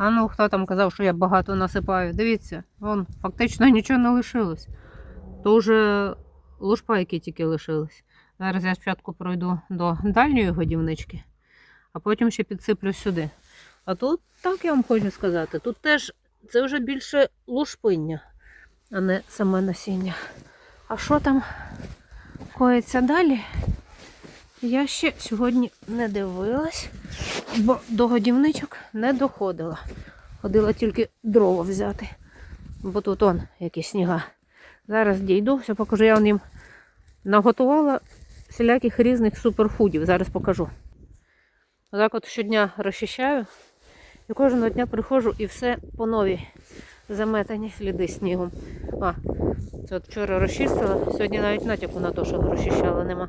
А ну, хто там казав, що я багато насипаю? Дивіться, вон, фактично нічого не лишилось. То вже лушпайки тільки лишились. Зараз я спочатку пройду до дальньої годівнички, а потім ще підсиплю сюди. А тут, так я вам хочу сказати, тут теж це вже більше лушпиння, а не саме насіння. А що там коїться далі? Я ще сьогодні не дивилась, бо до годівничок не доходила. Ходила тільки дрова взяти, бо тут он які сніга. Зараз дійду, все покажу. Я їм наготувала всіляких різних суперфудів. Зараз покажу. Отак от щодня розчищаю і кожного дня приходжу і все по новій заметані сліди снігом. А, це от вчора розчистила, сьогодні навіть натяку на те, що розчищала нема.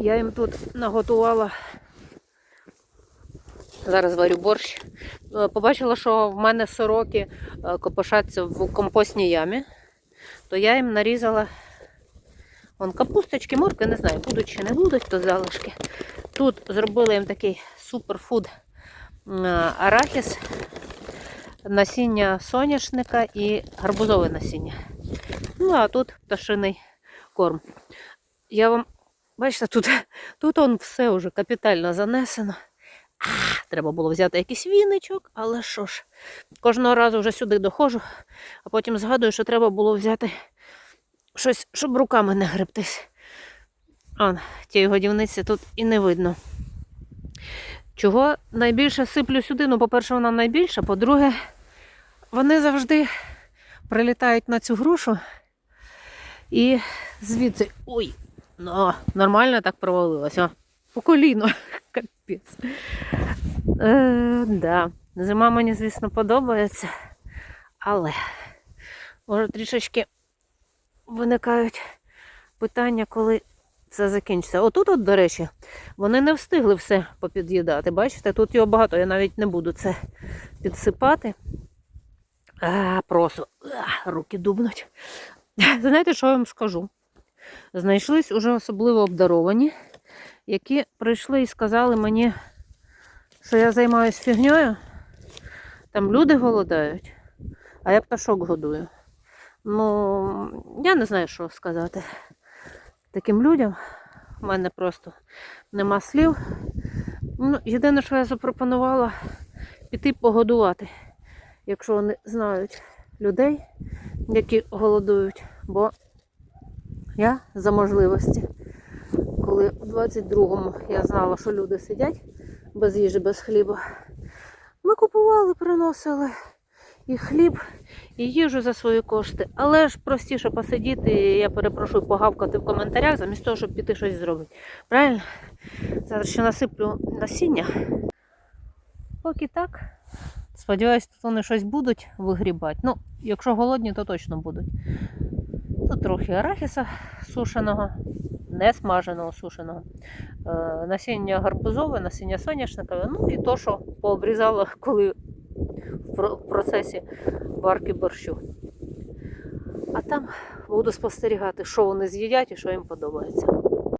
Я їм тут наготувала. Зараз варю борщ. Е, Побачила, що в мене сороки е, копошаться в компостній ямі, то я їм нарізала вон, капусточки, морки, не знаю, будуть чи не будуть, то залишки. Тут зробила їм такий суперфуд м, арахіс, насіння соняшника і гарбузове насіння. Ну, а тут пташиний корм. Я вам, бачите, тут, тут он все вже капітально занесено. А, треба було взяти якийсь віничок, але що ж, кожного разу вже сюди доходжу, а потім згадую, що треба було взяти щось, щоб руками не гребтись. Он, тієї годівниці тут і не видно. Чого найбільше сиплю сюди? Ну, по-перше, вона найбільша, по-друге, вони завжди прилітають на цю грушу і звідси. Ой, ну, нормально так провалилося. По коліно. Капець. Е, да. Зима мені, звісно, подобається, але може трішечки виникають питання, коли це закінчиться. Отут, от, до речі, вони не встигли все попід'їдати. Бачите, тут його багато, я навіть не буду це підсипати. Просто руки дубнуть. Знаєте, що я вам скажу? Знайшлись уже особливо обдаровані, які прийшли і сказали мені, що я займаюся фігньою. Там люди голодають, а я пташок годую. Ну, я не знаю, що сказати таким людям. У мене просто нема слів. Ну, єдине, що я запропонувала, піти погодувати, якщо вони знають людей, які голодують. Бо я за можливості, коли у 22-му я знала, що люди сидять без їжі, без хліба, ми купували, приносили і хліб, і їжу за свої кошти. Але ж простіше посидіти, я перепрошую, погавкати в коментарях, замість того, щоб піти щось зробити. Правильно? Зараз ще насиплю насіння. Поки так. Сподіваюсь, тут вони щось будуть вигрібати. Ну, якщо голодні, то точно будуть. Тут трохи арахіса сушеного, не смаженого сушеного. Е, насіння гарбузове, насіння соняшникове, ну і то, що пообрізала, коли в процесі варки борщу. А там буду спостерігати, що вони з'їдять і що їм подобається.